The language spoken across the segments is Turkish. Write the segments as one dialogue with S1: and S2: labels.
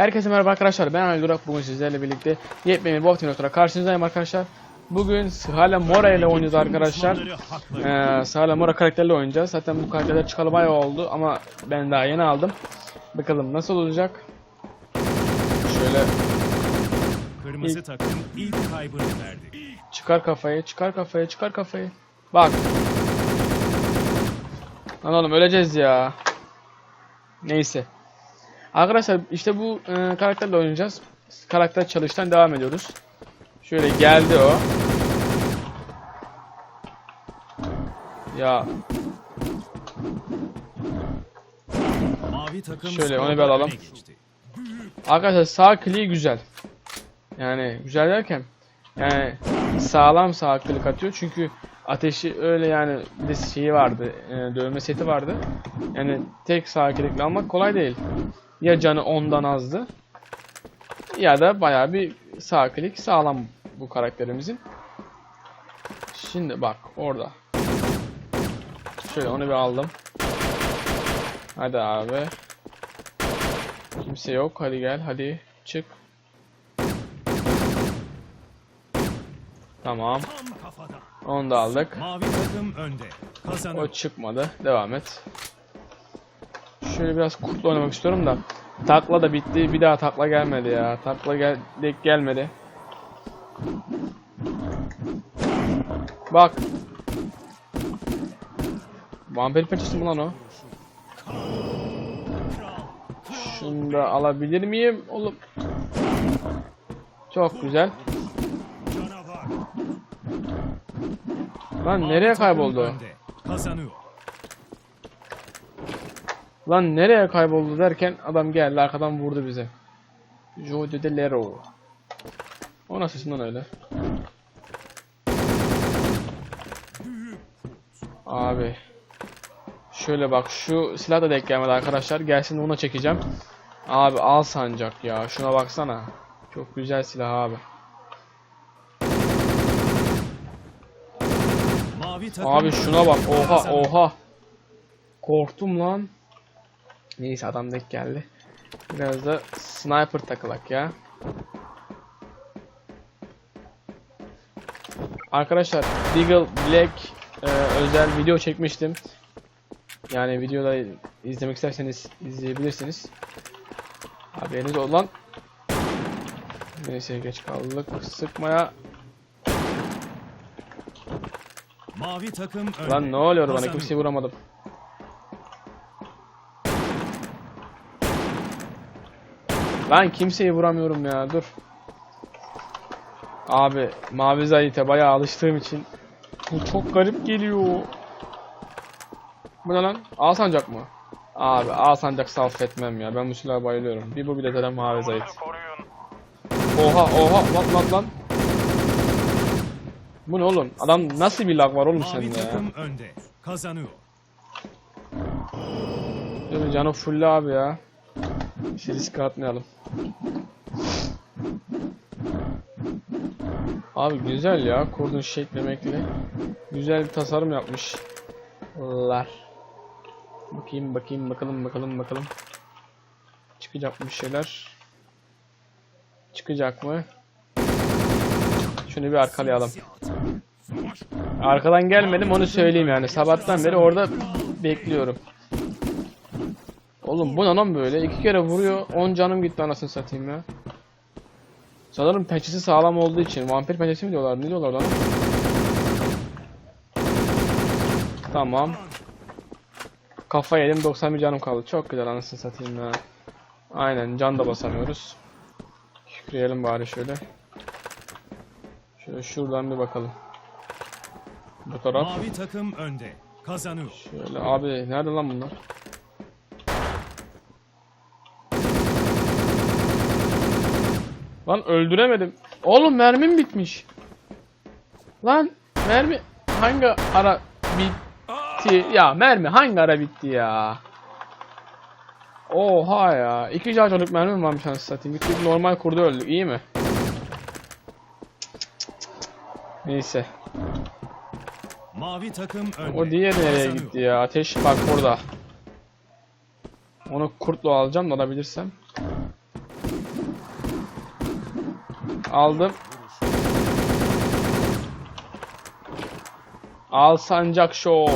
S1: Herkese merhaba arkadaşlar ben Ali Durak bugün sizlerle birlikte yepyeni bir Optimus karşınızdayım arkadaşlar. Bugün Hala Mora ile oynayacağız arkadaşlar. Ee, Hala Mora karakterle oynayacağız. Zaten bu karakterler çıkalı bayağı oldu ama ben daha yeni aldım. Bakalım nasıl olacak. Şöyle
S2: Kırmızı takım ilk kaybını verdi.
S1: çıkar kafayı, çıkar kafayı, çıkar kafayı. Bak. Lan oğlum öleceğiz ya. Neyse. Arkadaşlar işte bu e, karakterle oynayacağız. Karakter çalıştan devam ediyoruz. Şöyle geldi o. Ya
S2: Mavi takım
S1: Şöyle, onu bir alalım. arkadaşlar sağ kliği güzel. Yani güzel derken yani sağlam sağ klik atıyor çünkü ateşi öyle yani bir de şeyi vardı e, dövme seti vardı. Yani tek sağ klikle almak kolay değil. Ya canı ondan azdı ya da bayağı bir sağ klik sağlam bu karakterimizin. Şimdi bak orada. Şöyle onu bir aldım. Hadi abi. Kimse yok. Hadi gel. Hadi çık. Tamam. Onu da aldık.
S2: Mavi takım önde.
S1: O çıkmadı. Devam et. Şöyle biraz kurtla oynamak istiyorum da. Takla da bitti. Bir daha takla gelmedi ya. Takla gel denk gelmedi. Bak. Vampir pençesi mi lan o? Şunu da alabilir miyim oğlum? Çok güzel. Lan nereye kayboldu?
S2: Kazanıyor.
S1: Lan nereye kayboldu derken adam geldi arkadan vurdu bize. Joe de Lero. O nasıl isim lan öyle? Abi. Şöyle bak şu silah da denk gelmedi arkadaşlar. Gelsin ona çekeceğim. Abi al sancak ya. Şuna baksana. Çok güzel silah abi. Abi şuna bak. Oha oha. Korktum lan. Neyse adam denk geldi. Biraz da sniper takılak ya. Arkadaşlar Deagle Black e, özel video çekmiştim. Yani videoda izlemek isterseniz izleyebilirsiniz. Haberiniz ol lan. Neyse geç kaldık. Sıkmaya.
S2: Mavi takım.
S1: Lan ne oluyor bana kimseyi vuramadım. Lan kimseyi vuramıyorum ya dur. Abi mavi zayite bayağı alıştığım için bu çok garip geliyor. Bu ne lan? Al sancak mı? Abi al sancak saf etmem ya. Ben bu silaha bayılıyorum. Bir bu bir de zaten mavi zayit. Oha oha lan lan lan. Bu ne oğlum? Adam nasıl bir lag var oğlum
S2: Mavi
S1: sende ya?
S2: önde. Kazanıyor.
S1: Değil Canı full abi ya. Şey riske atmayalım. Abi güzel ya. Kurdun şekli mekli. Güzel bir tasarım yapmışlar. Bakayım bakayım bakalım bakalım bakalım. Çıkacak mı şeyler? Çıkacak mı? Şunu bir arkalayalım. Arkadan gelmedim onu söyleyeyim yani. Sabahtan beri orada bekliyorum. Oğlum bu ne lan böyle? İki kere vuruyor. 10 canım gitti anasını satayım ya. Sanırım pençesi sağlam olduğu için. Vampir pençesi mi diyorlar? Ne diyorlar lan? Tamam. Kafa yedim 91 canım kaldı. Çok güzel anasını satayım ya. Aynen can da basamıyoruz. Kükreyelim bari şöyle. Şöyle şuradan bir bakalım. Bu taraf.
S2: Mavi takım önde. Kazanıyor.
S1: Şöyle abi nerede lan bunlar? Lan öldüremedim. Oğlum mermim bitmiş. Lan mermi hangi ara bitti? Ya mermi hangi ara bitti ya? Oha ya. İki charge'lık mermim varmış anasını satayım. Gittik normal kurdu öldük. İyi mi? Neyse.
S2: Mavi takım önde.
S1: O diğeri nereye gitti ya? Ateş bak burada. Onu kurtla alacağım da alabilirsem. Aldım. Al sancak show.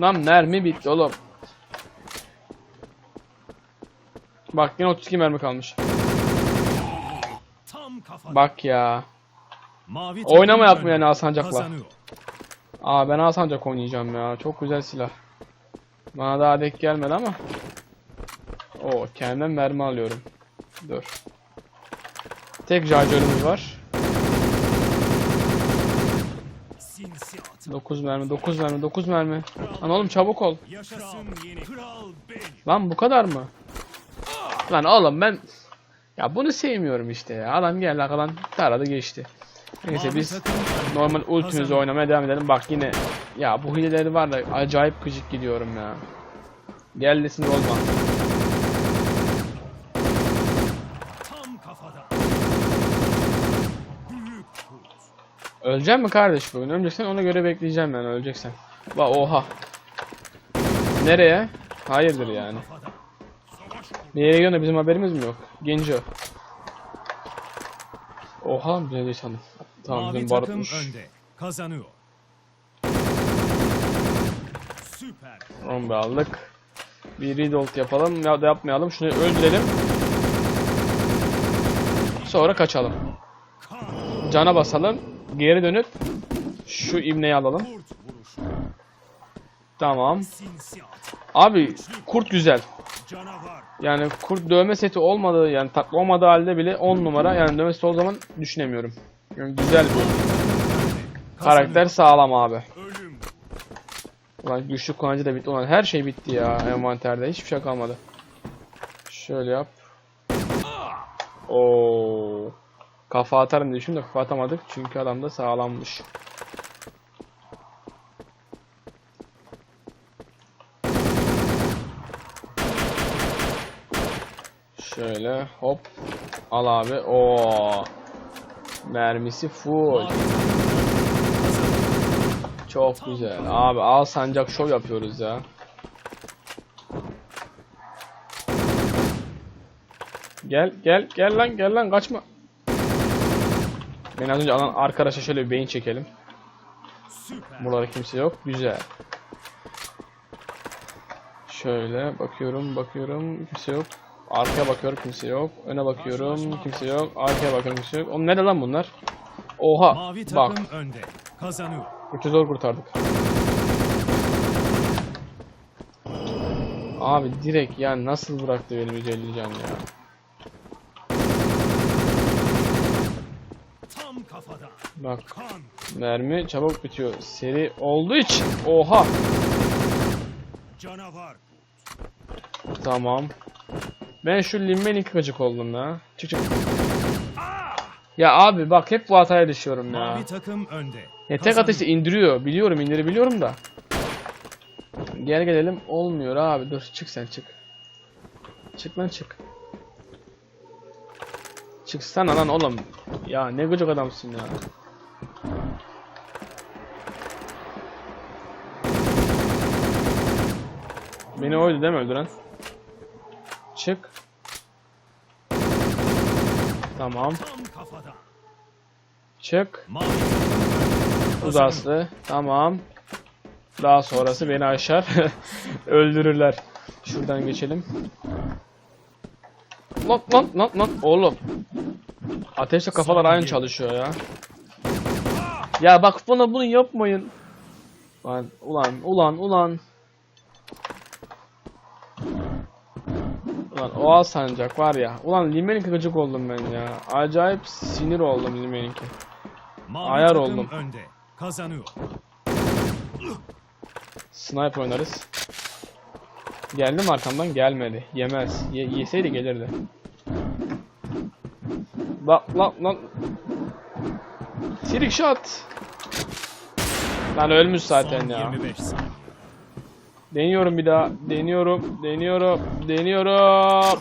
S1: Lan mermi bitti oğlum. Bak yine 32 mermi kalmış. Bak ya.
S2: Mavi
S1: Oynama yapma yani Alsancak'la. Aa ben Alsancak oynayacağım ya. Çok güzel silah. Bana daha denk gelmedi ama. Oo kendimden mermi alıyorum. Dur. Tek şarjörümüz var.
S2: Sinsi at.
S1: 9 mermi, 9 mermi, 9 mermi. Lan oğlum çabuk ol. Lan bu kadar mı? Lan oğlum ben... Ya bunu sevmiyorum işte ya. Adam geldi arkadan taradı geçti. Neyse biz normal ultimizi oynamaya devam edelim. Bak yine... Ya bu hileleri var da acayip gıcık gidiyorum ya. Gel desin Ölecek mi kardeş bugün? Öleceksen ona göre bekleyeceğim ben öleceksen. Bak oha. Nereye? Hayırdır yani. Nereye gidiyorsun bizim haberimiz mi yok? Genco. Oha bir şey sandım. Tamam bizim barutmuş.
S2: önde. Kazanıyor. Süper.
S1: Rombe aldık. Bir reload yapalım ya da yapmayalım. Şunu öldürelim. Sonra kaçalım. Cana basalım. Geri dönüp şu ibneyi alalım. Tamam. Abi kurt güzel. Yani kurt dövme seti olmadığı yani takla olmadığı halde bile 10 numara yani dövme seti o zaman düşünemiyorum. Yani güzel bir karakter sağlam abi. Ulan güçlü kullanıcı da bitti. Ulan her şey bitti ya envanterde. Hiçbir şey kalmadı. Şöyle yap. Oo. Kafa atarım diye düşündüm de kafa atamadık. Çünkü adam da sağlammış. Şöyle hop. Al abi. Oo. Mermisi full. Çok güzel. Abi al sancak şov yapıyoruz ya. Gel gel gel lan gel lan kaçma. Ben az önce alan arkadaşa şöyle bir beyin çekelim. Buralarda kimse yok. Güzel. Şöyle bakıyorum bakıyorum kimse yok. Arkaya bakıyorum kimse yok. Öne bakıyorum kimse yok. Arkaya bakıyorum kimse yok. Oğlum nerede lan bunlar? Oha
S2: Mavi
S1: bak.
S2: önde. Kazanıyor.
S1: Zor kurtardık. Abi direkt yani nasıl bıraktı benim 150 can ya. Bak mermi çabuk bitiyor. Seri olduğu için. Oha.
S2: Canavar.
S1: Tamam. Ben şu limmenik gıcık oldum ya. Çık çık. Ya abi bak hep bu hataya düşüyorum ya.
S2: Mavi takım önde.
S1: Ya tek ateşi indiriyor. Biliyorum indirebiliyorum da. Gel gelelim olmuyor abi. Dur çık sen çık. Çık lan çık. Çıksana lan oğlum. Ya ne gıcık adamsın ya. Beni oydu değil mi öldüren? Çık. Tamam. Çık. Uzaslı. Tamam. Daha sonrası beni aşar. Öldürürler. Şuradan geçelim. Lan lan lan lan oğlum. Ateşle kafalar aynı çalışıyor ya. Ya bak bana bunu yapmayın. Lan ulan ulan ulan. Ulan o al sancak var ya. Ulan limenik gıcık oldum ben ya. Acayip sinir oldum limenike.
S2: Mavi
S1: Ayar oldum.
S2: önde. Kazanıyor.
S1: Sniper oynarız. Geldi mi arkamdan? Gelmedi. Yemez. Ye yeseydi gelirdi. Bak lan lan. Trick shot. Lan ölmüş zaten
S2: Son
S1: ya.
S2: 25 saniye.
S1: Deniyorum bir daha. Deniyorum. Deniyorum. Deniyorum.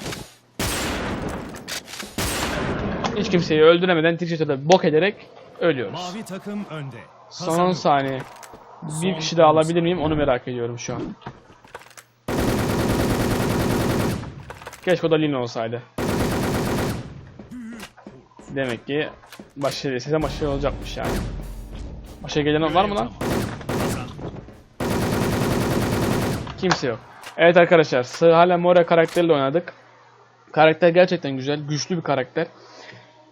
S1: Hiç kimseyi öldüremeden trick shot'a bok ederek ölüyoruz.
S2: Mavi takım önde.
S1: Son
S2: Kazanıyor.
S1: 10 saniye. Bir kişi daha alabilir miyim onu merak ediyorum şu an. Keşke o da Lino olsaydı. Demek ki başarılı istesem başarılı olacakmış yani. Başa gelen var mı lan? Kimse yok. Evet arkadaşlar, hala Mora karakteriyle oynadık. Karakter gerçekten güzel, güçlü bir karakter.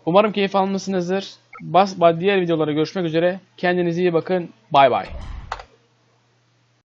S1: Umarım keyif almışsınızdır. Bas, diğer videolara görüşmek üzere. Kendinize iyi bakın. Bay bay.